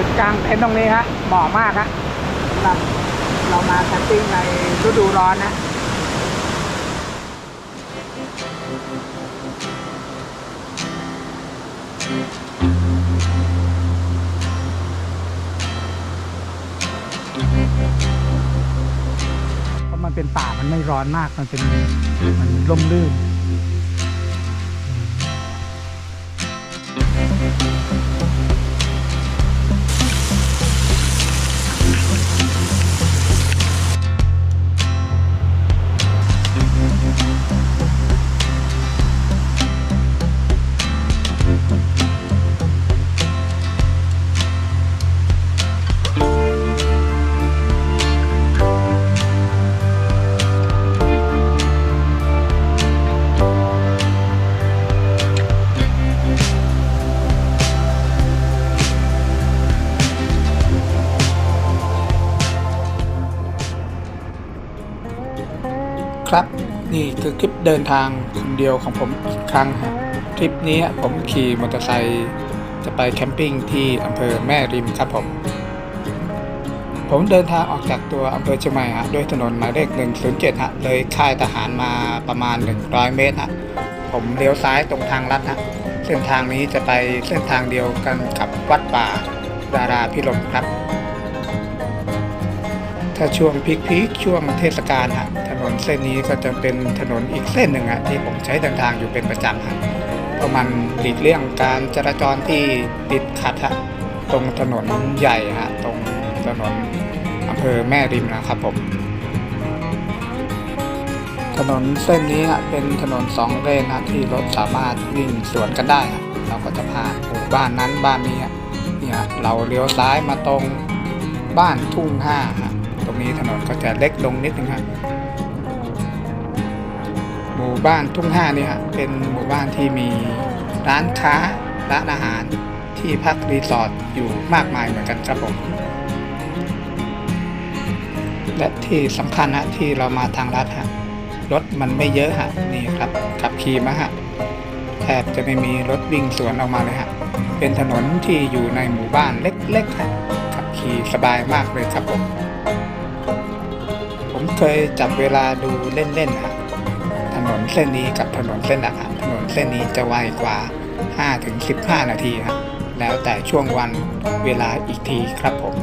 จุดกลางเต็นท์ตรงนี้ฮะเหมาะมากฮะสำหรับเรามาแคมปิ้งในฤดูร้อนนะเพราะมันเป็นป่ามันไม่ร้อนมากมันเป็นมันร่มรื่น ครับ นี่คือคลิปเดินทางคนเดียวของผมอีกครั้งครับทริปนี้ผมขี่มอเตอร์ไซค์จะไปแคมปิ้งที่อำเภอแม่ริมครับผมผมเดินทางออกจากตัวอำเภอเชียงใหม่ฮะด้วยถนนหมายเลข107ฮะเลยค่ายทหารมาประมาณ 100 เมตรฮะผมเลี้ยวซ้ายตรงทางลัดฮะเส้นทางนี้จะไปเส้นทางเดียวกันกับวัดป่าดาราพิรมครับ ถ้าช่วงพีคๆช่วงเทศกาลฮะ นนเส้นนี้ก็จะเป็นถนนอีกเส้นหนึ่งฮะที่ผมใช้เดินทางอยู่เป็นประจำฮะเพราะมันหลีกเลี่ยงการจราจรที่ติดขัดฮะตรงถนนใหญ่ฮะตรงถนนอำเภอแม่ริมนะครับผมถนนเส้นนี้ฮะเป็นถนนสองเลนฮะที่รถสามารถวิ่งสวนกันได้ฮะเราก็จะผ่านหมู่บ้านนั้นบ้านนี้ฮะเนี่ยฮะเราเลี้ยวซ้ายมาตรงบ้านทุ่งห้าฮะตรงนี้ถนนก็จะเล็กลงนิดนึงครับ หมู่บ้านทุ่งห้านี่ฮะเป็นหมู่บ้านที่มีร้านค้าร้านอาหารที่พักรีสอร์ทอยู่มากมายเหมือนกันครับผม และที่สำคัญฮะที่เรามาทางลัดฮะรถมันไม่เยอะฮะนี่ครับขับขี่มาฮะแทบจะไม่มีรถวิ่งสวนออกมาเลยฮะเป็นถนนที่อยู่ในหมู่บ้านเล็กๆฮะขับขี่สบายมากเลยครับผม ผมเคยจับเวลาดูเล่นๆนะ นนเส้นนี้กับถนนเส้นหลักอะถนนเส้นนี้จะไวกว่า 5-15 นาทีครับ แล้วแต่ช่วงวันเวลาอีกทีครับผม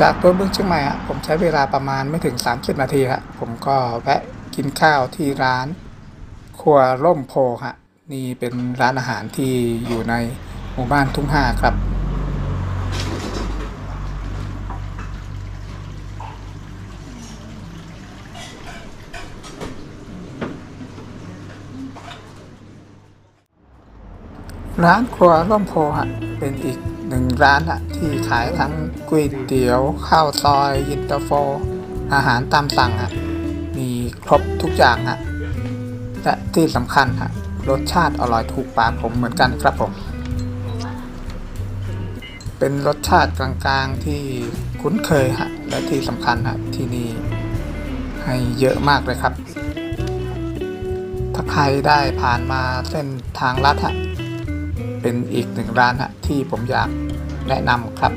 จากตัวเมืองเชียงใหม่อะผมใช้เวลาประมาณไม่ถึง 30 นาทีครับผมก็แวะกินข้าวที่ร้าน ครัวร่มโพฮะนี่เป็นร้านอาหารที่อยู่ในหมู่บ้านทุ่งห้าครับ ร้านครัวร่มโพฮะเป็นอีกหนึ่งร้านะที่ขายทั้งก๋วยเตี๋ยว ข้าวซอยยินตาโฟ อาหารตามสั่งฮะมีครบทุกอย่างฮะและที่สำคัญฮะรสชาติอร่อยถูกปากผมเหมือนกันครับผม เป็นรสชาติกลางๆที่คุ้นเคยฮะและที่สำคัญฮะที่นี่ให้เยอะมากเลยครับ ถ้าใครได้ผ่านมาเส้นทางลัดฮะ เป็นอีกหนึ่งร้านฮะที่ผมอยากแนะนำครับ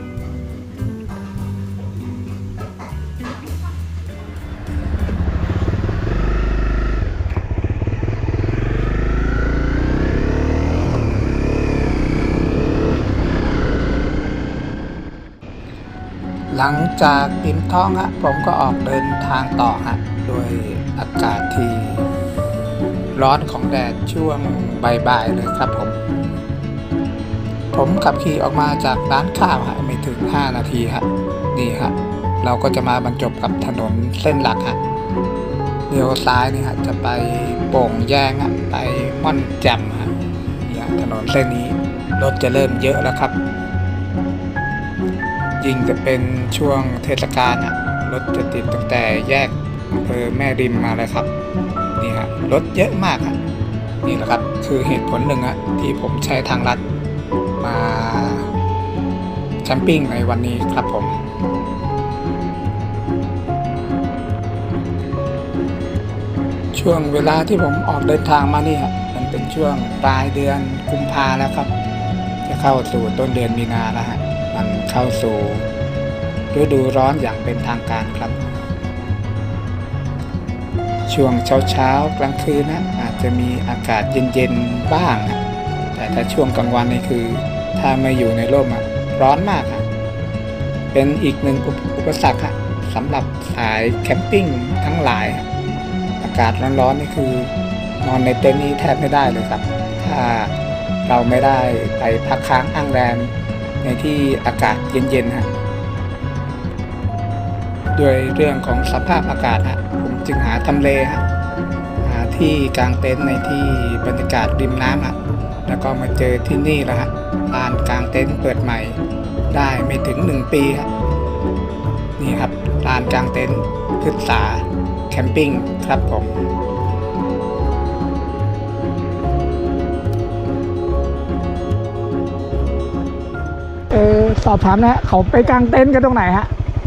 หลังจากอิ่มท้องฮะผมก็ออกเดินทางต่อฮะด้วยอากาศที่ร้อนของแดดช่วงบ่ายๆเลยครับผม ผมขับขี่ออกมาจากร้านข้าวฮะไม่ถึง 5 นาทีฮะนี่ฮะเราก็จะมาบรรจบกับถนนเส้นหลักฮะเลี้ยวซ้ายนี่ฮะจะไปโป่งแยงฮะไปม่อนแจ่มฮะนี่ฮะถนนเส้นนี้รถจะเริ่มเยอะแล้วครับ ยิ่งจะเป็นช่วงเทศกาลฮะรถจะติดตั้งแต่แยกอำเภอแม่ริมมาเลยครับนี่ฮะรถเยอะมากฮะนี่แหละครับคือเหตุผลหนึ่งฮะที่ผมใช้ทางลัด แคมปิ้งในวันนี้ครับผมช่วงเวลาที่ผมออกเดินทางมาเนี่ฮะมันเป็นช่วงปลายเดือนกุมภาแล้วครับ จะเข้าสู่ต้นเดือนมีนาแล้วฮะมันเข้าสู่ฤดูร้อนอย่างเป็นทางการครับ ช่วงเช้าเช้ากลางคืนนะอาจจะมีอากาศเย็นๆบ้าง แต่ถ้าช่วงกลางวันนี่คือ ถ้าไม่อยู่ในร่มอะ ร้อนมากอะเป็นอีกหนึ่งอุปสรรคอะสำหรับสายแคมปิ้งทั้งหลาย อากาศร้อนๆนี่คือนอนในเต็นท์นี้แทบไม่ได้เลยครับ ถ้าเราไม่ได้ไปพักค้างอ้างแรมในที่อากาศเย็นๆฮะด้วยเรื่องของสภาพอากาศฮะผมจึงหาทำเลฮะหาที่กางเต็นท์ในที่บรรยากาศริมน้ำฮะแล้วก็มาเจอที่นี่ล้วฮะลานกางเต็นท์เปิดใหม่ ได้ไม่ถึง 1 ปีฮะนี่ครับลานกางเต็นท์พฤกษาแคมปิ้งครับผมเออสอบถามนะฮะเขาไปกางเต็นท์กันตรงไหนฮะ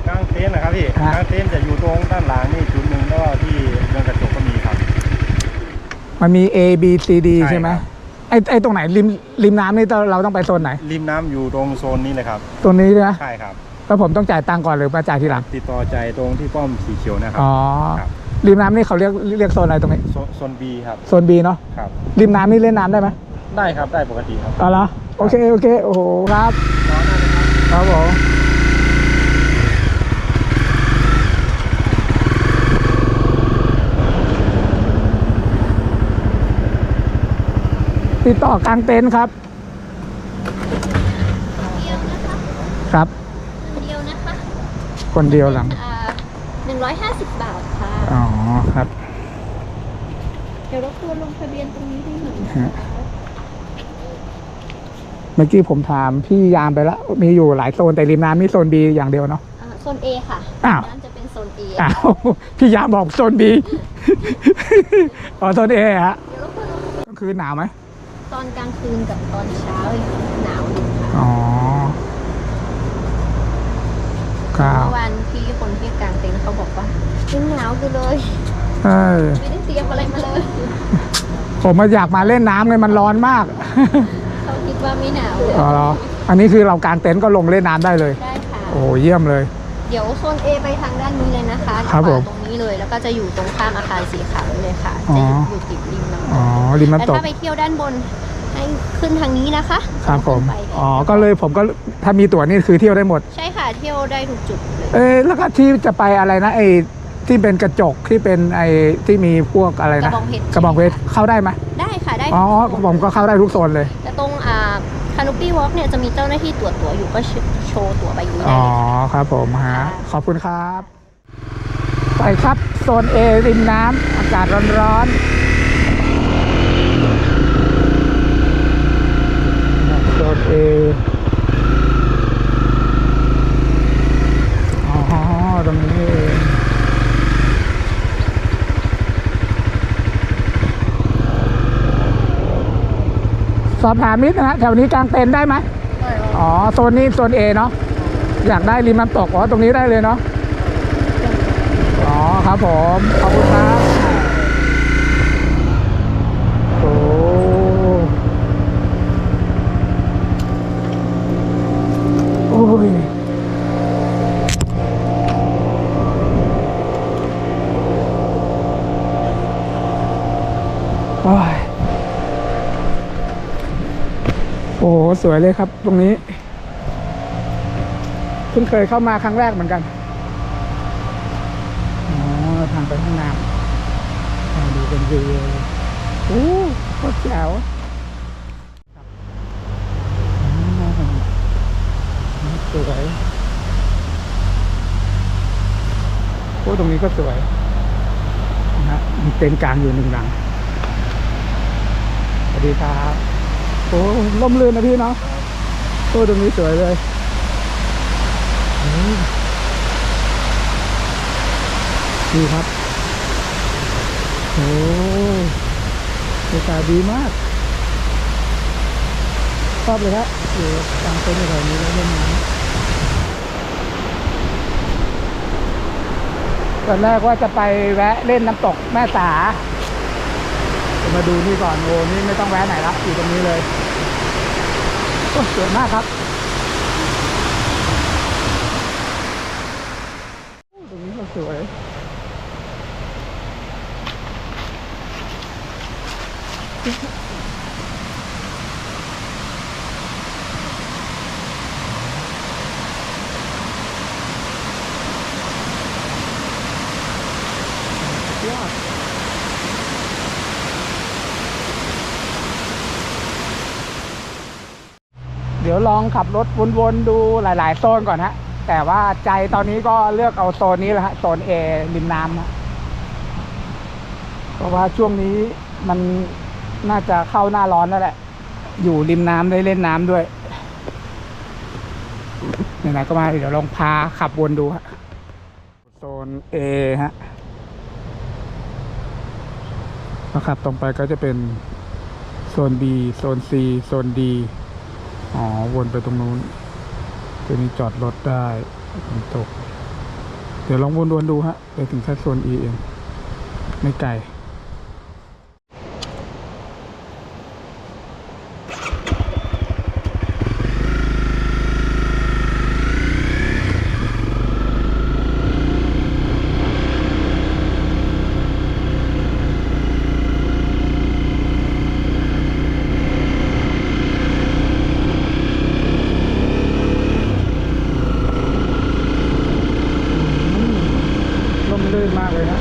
กลางเต็นท์นะครับพี่ฮะ กลางเต็นท์จะอยู่ตรงด้านหลังนี่จุดหนึ่งแล้วก็ที่เรือนกระจกก็มีครับ มันมี A B C D ใช่ใช่ไหมครับ ไอไอตรงไหนริมริมน้ำนี่เราต้องไปโซนไหนริมน้ำอยู่ตรงโซนนี้เลยครับ ตรงนี้นะใช่ครับ แล้วผมต้องจ่ายตังค์ก่อนหรือมาจ่ายทีหลัง ติดต่อใจตรงที่ป้อมสีเขียวนะครัอ๋อครับริมน้ำนี่เขาเรียกเรียกโซนอะไรตรงนี้โซโซน B ครับโซน B เนาะครับ ริมน้ำนี่เล่นน้ำได้ไหมได้ครับได้ปกติครับอ๋อเหรอโอเคโอเคโอ้โหครับ ครับผม ติดต่อกางเต็นท์ครับ เดียวนะคะครับ คนเดียวนะคะคนเดียวหลัง หนึ่งร้อยห้าสิบบาทค่ะ อ๋อครับ เดี๋ยวรบกวนลงทะเบียนตรงนี้ให้หน่อยนะฮะคะเมื่อกี้ผมถามพี่ยามไปแล้ว มีอยู่หลายโซนแต่ริมน้ำมีโซน B อย่างเดียวเนาะ อ่าโซน A ค่ะอ้าวนั่นจะเป็นโซน A อ้าวพี่ยามบอกโซน B อ๋อโซน A ฮะเดี๋ยวรบกวนลงก็คือหนาวไหม ตอนกลางคืนกับตอนเช้าหนาวอยู่ค่ะอ๋อครับเมื่อวานพี่คนที่กลางเต็นท์เขาบอกว่ายังหนาวอยู่เลยเออไม่ได้เตรียมอะไรมาเลยผมมาอยากมาเล่นน้ำไงมันร้อนมากเขาคิดว่าไม่หนาวเลยอ๋อเหรออันนี้คือเรากางเต็นท์ก็ลงเล่นน้ำได้เลยได้ค่ะโอ้เยี่ยมเลย เดี๋ยวโซน A ไปทางด้านนี้เลยนะคะครับผมขวาตรงนี้เลยแล้วก็จะอยู่ตรงข้ามอาคารสีขาวนี่เลยค่ะอ๋อจะอยู่ติดริมน้ำต อ๋อกริมแต่น้ำตกถ้าไปเที่ยวด้านบนให้ขึ้นทางนี้นะคะครับผมขึ้นไปอ๋อก็เลยผมก็ถ้ามีตั๋วนี่คือเที่ยวได้หมด ใช่ค่ะเที่ยวได้ทุกจุดเลยเอ้แล้วก็ที่จะไปอะไรนะไอ้ที่เป็นกระจกที่เป็นไอ้ที่มีพวกอะไรกระนะบองเพชรกระบองเพชรเข้าได้ไหมได้ค่ะได้อ๋อผมก็เข้าได้ทุกโซนเลย แต่ตรงอ่าคานูปี้วอล์กเนี่ยจะมีเจ้าหน้าที่ตรวจตั๋วอยู่ก็โชว์ตั๋วใบนี้ได้อ๋อเลยค่ะครับผมฮะค่ะขอบคุณครับ ไปครับโซนเอริมน้ำอากาศร้อนๆ โซนเออ๋อตรงนี้เองสอบถามนิดนะฮะแถวนี้กางเต็นท์ได้ไหมอ๋อ โซนนี้โซนเอเนาะ อยากได้ริมน้ำตก อ๋อ ตรงนี้ได้เลยเนาะ อ๋อ ครับผม ขอบคุณครับโอ้โอ้ ยโอ้ยโอ้โห สวยเลยครับตรงนี้เพิ่งเคยเข้ามาครั้งแรกเหมือนกันอ๋อทางไปห้องน้ำดูเป็นวิวเลยโอ้โคตรแจ๋วอ่าสวยโอ้ตรงนี้ก็สวยนะฮะมีเต็นท์กลางอยู่หนึ่งหลังสวัสดีครับโอ้ล่มลื่นนะพี่เนาะโอ้ตรงนี้สวยเลยดีครับโอ้บรรยากาศดีมากชอบเลยครับอยู่กลางเต็นท์แถวนี้แล้วเล่นน้ำ ตอนแรกว่าจะไปแวะเล่นน้ำตกแม่สาจะมาดูนี่ก่อนโอ้นี่ไม่ต้องแวะไหนละอยู่ตรงนี้เลยโอ้สวยมากครับ ตรงนี้ก็สวย ดี๋ยวลองขับรถวนๆดูหลายๆโซนก่อนฮะ แต่ว่าใจตอนนี้ก็เลือกเอาโซนนี้แหละฮะโซนเอริมน้ำฮะเพราะว่าช่วงนี้มันน่าจะเข้าหน้าร้อนแล้วแหละ อยู่ริมน้ำได้เล่นน้ำด้วยไหนๆก็มาเดี๋ยวลองพาขับวนดูฮะโซนเอฮะนะครับตรงไปก็จะเป็นโซน B โซน C โซน D อ๋อ วนไปตรงนู้นจะมีจอดรถได้ฝนตก เดี๋ยวลองวนๆดูฮะ ไปถึงแค่โซน E เอง ไม่ไกล ร่มรื่นมากเลยนะ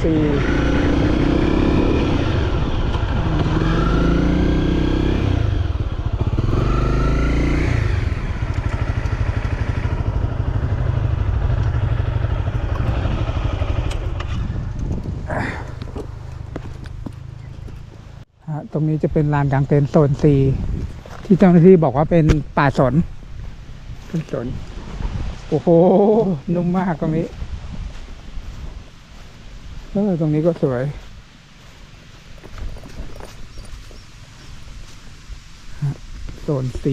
โซน C ฮะตรงนี้จะเป็นลานกลางเต็นท์โซน C ที่เจ้าหน้าที่บอกว่าเป็นป่าสนเป็นสน โอ้โห นุ่มมากตรงนี้ เออตรงนี้ก็สวย โซน C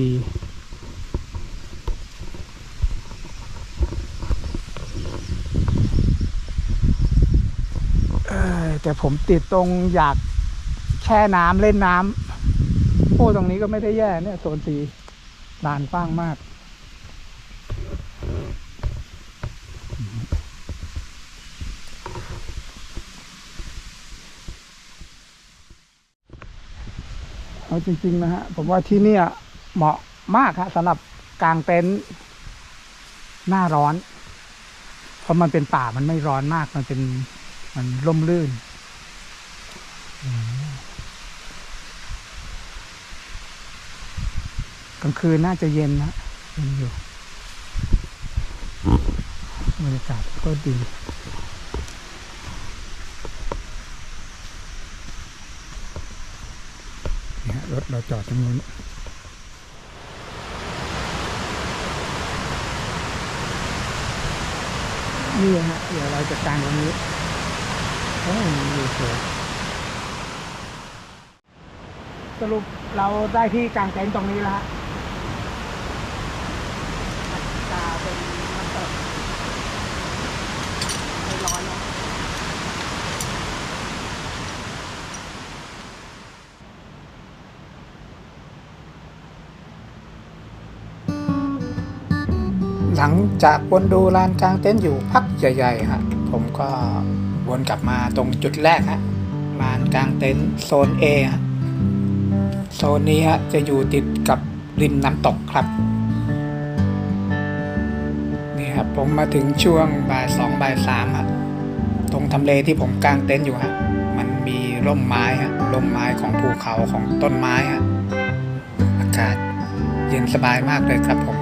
เอ้ยแต่ผมติดตรงอยากแช่น้ำเล่นน้ำโอ้ตรงนี้ก็ไม่ได้แย่เนี่ย โซนสีลานกว้างมาก เอาจริง ๆ นะฮะ ผมว่าที่เนี่ยเหมาะมากฮะสำหรับกลางเต็นท์หน้าร้อน เพราะมันเป็นป่ามันไม่ร้อนมากมันเป็นมันร่มรื่นกลางคืนน่าจะเย็นนะเย็นอยู่บรรยากาศก็ดี นี่ฮะร ถเราจอดตรงนู้นนี่ฮะเดี๋ยวเราจะกางตรงนี้โอ้ยมีสวยสรุปเราได้ที่กางเต็นท์ตรงนี้แล้วฮะ หลังจากวนดูลานกลางเต็นท์อยู่พักใหญ่ๆฮะผมก็วนกลับมาตรงจุดแรกฮะลานกลางเต็นท์โซน A ฮะโซนนี้ฮะจะอยู่ติดกับริมน้ำตกครับนี่ครับผมมาถึงช่วงบ่ายสองบ่ายสามฮะตรงทำเลที่ผมกางเต็นท์อยู่ฮะมันมีร่มไม้ฮะร่มไม้ของภูเขาของต้นไม้ฮะอากาศเย็นสบายมากเลยครับผม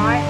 กั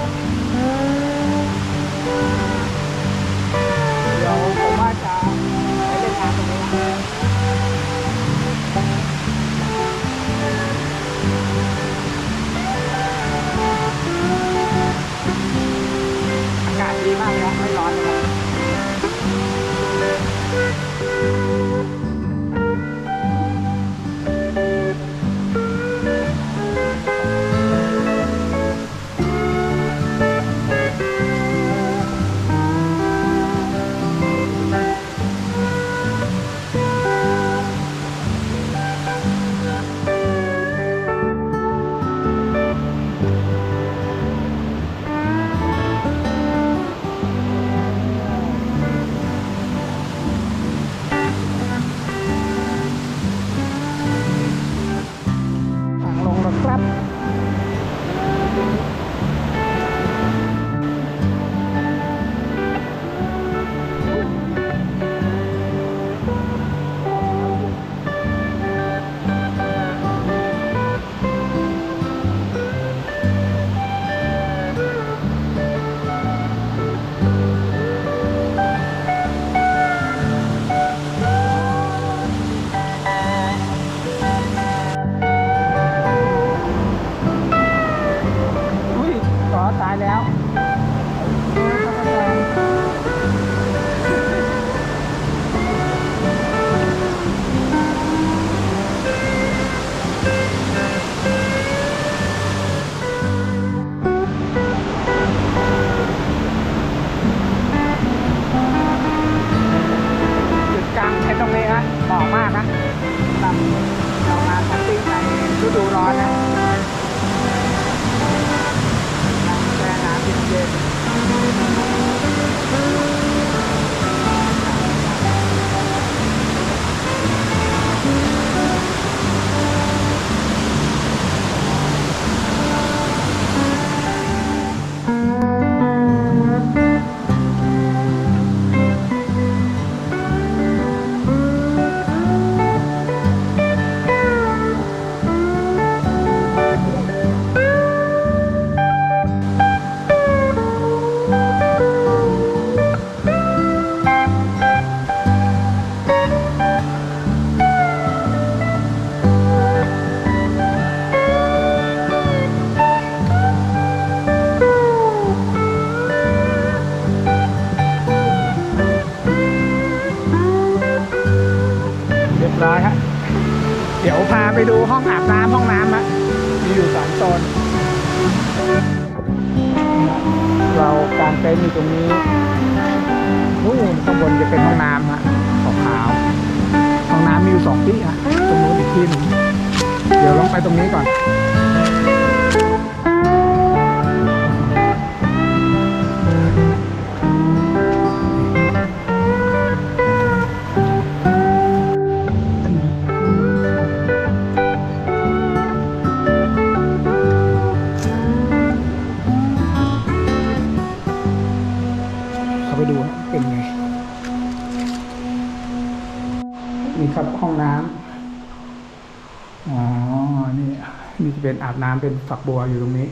นี่จะเป็นอาบน้ำเป็นฝักบัวอยู่ตรงนี้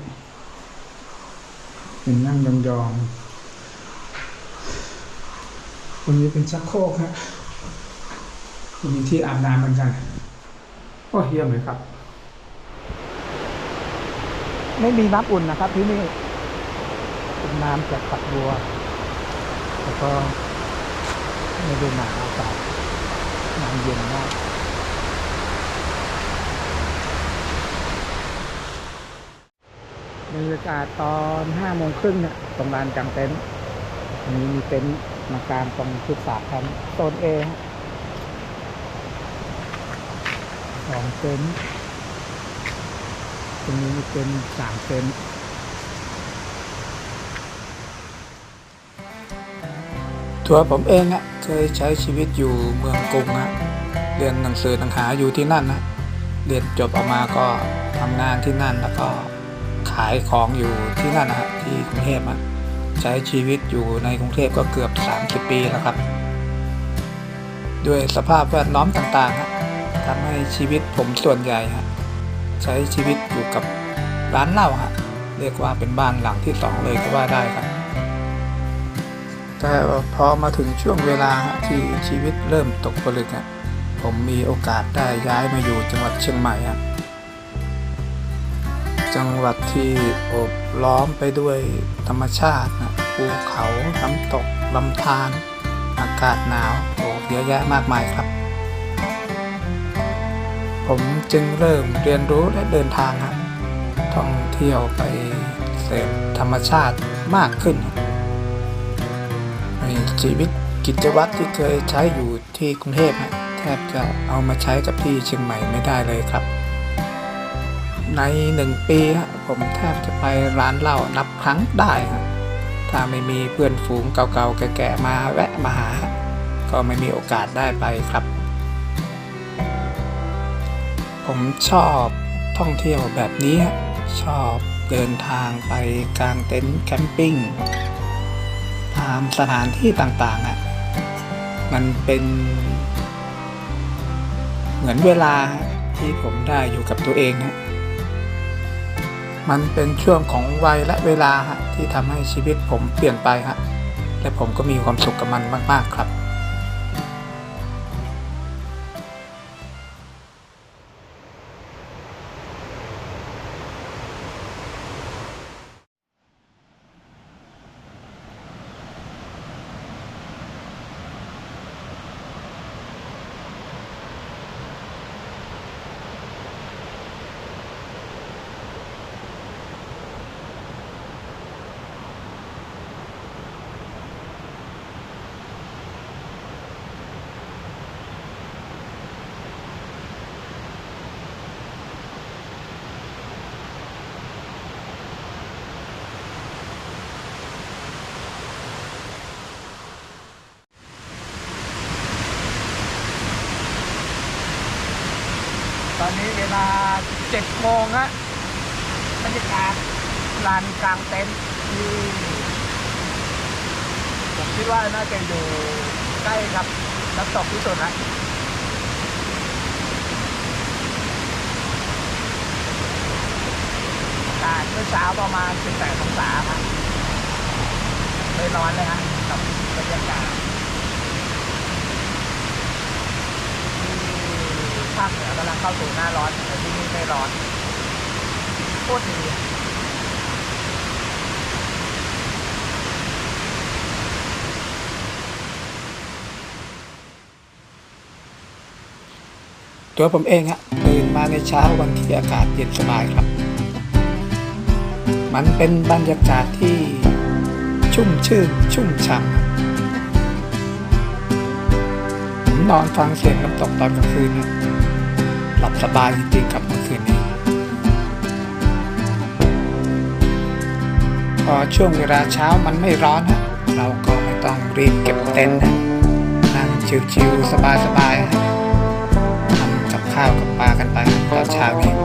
เป็นนั่งยองๆตรงนี้เป็นชักโครกฮะมีที่อาบน้ำเหมือนกันโอ้เยี่ยมเลยครับ ไม่มีน้ำอุ่นนะครับที่นี่เป็นน้ำจากฝักบัวแล้วก็ไม่ได้หนาวอากาศน้ำเย็นมาก รรยากาศตอนห้าโมงครึ่งเนี่ยตรงลานกลางเต็นท์อันนี้มีเต็นท์มากลางตรงชุดสาแคมโซนเอฮะสองเต็นท์ตรงนี้มีเต็นท์สามเต็นท์ตัวผมเองอะเคยใช้ชีวิตอยู่เมืองกรุงอะเรียนหนังสือหนังหาอยู่ที่นั่นนะเรียนจบออกมาก็ทำงานที่นั่นแล้วก็ ขายของอยู่ที่นั่นนะฮะที่กรุงเทพอะใช้ชีวิตอยู่ในกรุงเทพก็เกือบ 30 ปีแล้วครับ ด้วยสภาพแวดล้อมต่างๆฮะทำให้ชีวิตผมส่วนใหญ่ฮะใช้ชีวิตอยู่กับร้านเหล้าฮะเรียกว่าเป็นบ้านหลังที่สองเลยก็ว่าได้ครับแต่พอมาถึงช่วงเวลาที่ชีวิตเริ่มตกผลึกผมมีโอกาสได้ย้ายมาอยู่จังหวัดเชียงใหม่อะ จังหวัดที่อบล้อมไปด้วยธรรมชาตินะภูเขาน้ำตกลำธารอากาศหนาวโอ้เยอะแยะมากมายครับ ผมจึงเริ่มเรียนรู้และเดินทางครับท่องเที่ยวไปเสพธรรมชาติมากขึ้นครับในชีวิตกิจวัตรที่เคยใช้อยู่ที่กรุงเทพฮะแทบจะเอามาใช้กับที่เชียงใหม่ไม่ได้เลยครับ ในหนึ่งปีผมแทบจะไปร้านเหล้านับครั้งได้ฮะถ้าไม่มีเพื่อนฝูงเก่าๆแก่ๆมาแวะมาหา ก็ไม่มีโอกาสได้ไปครับ ผมชอบท่องเที่ยวแบบนี้ ชอบเดินทางไปกลางเต็นท์แคมปิ้งตามสถานที่ต่างๆอะมันเป็นเหมือนเวลาที่ผมได้อยู่กับตัวเองฮะ มันเป็นช่วงของวัยและเวลาฮะที่ทำให้ชีวิตผมเปลี่ยนไปฮะและผมก็มีความสุขกับมันมาก ๆ ครับ ลาเจ็ดโมงฮะบรรยากาศลานกลางเต็นท์ที่ผมคิดว่าน่าจะอยู่ใกล้กับน้ำตกที่สุดนะอากาศเมื่อเช้าประมาณ 18องศาครับไม่ร้อนเลยฮะกับบรรยากาศ ที่ภาคเหนือ กำลังเข้าสู่หน้าร้อนแต่ที่นี่ไม่ร้อนโคตรดีตัวผมเองฮะตื่นมาในเช้าวันที่อากาศเย็นสบายครับ มันเป็นบรรยากาศที่ชุ่มชื่นชุ่มฉ่ำผมนอนฟังเสียงน้ำตกตอนกลางคืนนะ หลับสบายจริงๆครับเมื่อคืนนี้ พอช่วงเวลาเช้ามันไม่ร้อนฮะเราก็ไม่ต้องรีบเก็บเต็นท์นะนั่งชิวๆสบายๆฮะทำกับข้าวกับปลากันไปตอนเช้ากิน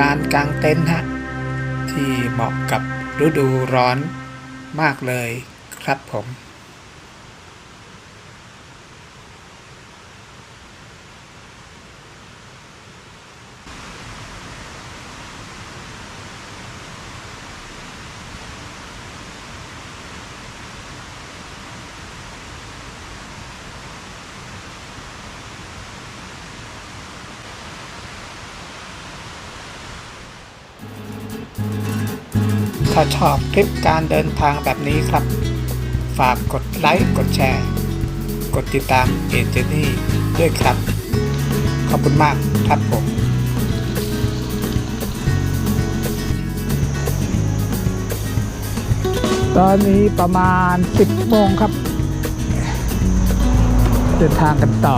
ลานกลางเต็นท์ฮะที่เหมาะกับฤดูร้อนมากเลยครับผม ชอบคลิปการเดินทางแบบนี้ครับ ฝากกดไลค์กดแชร์ กดติดตามเอเจนี่ด้วยครับ ขอบคุณมากครับผมตอนนี้ประมาณ 10โมงครับ เดินทางกันต่อ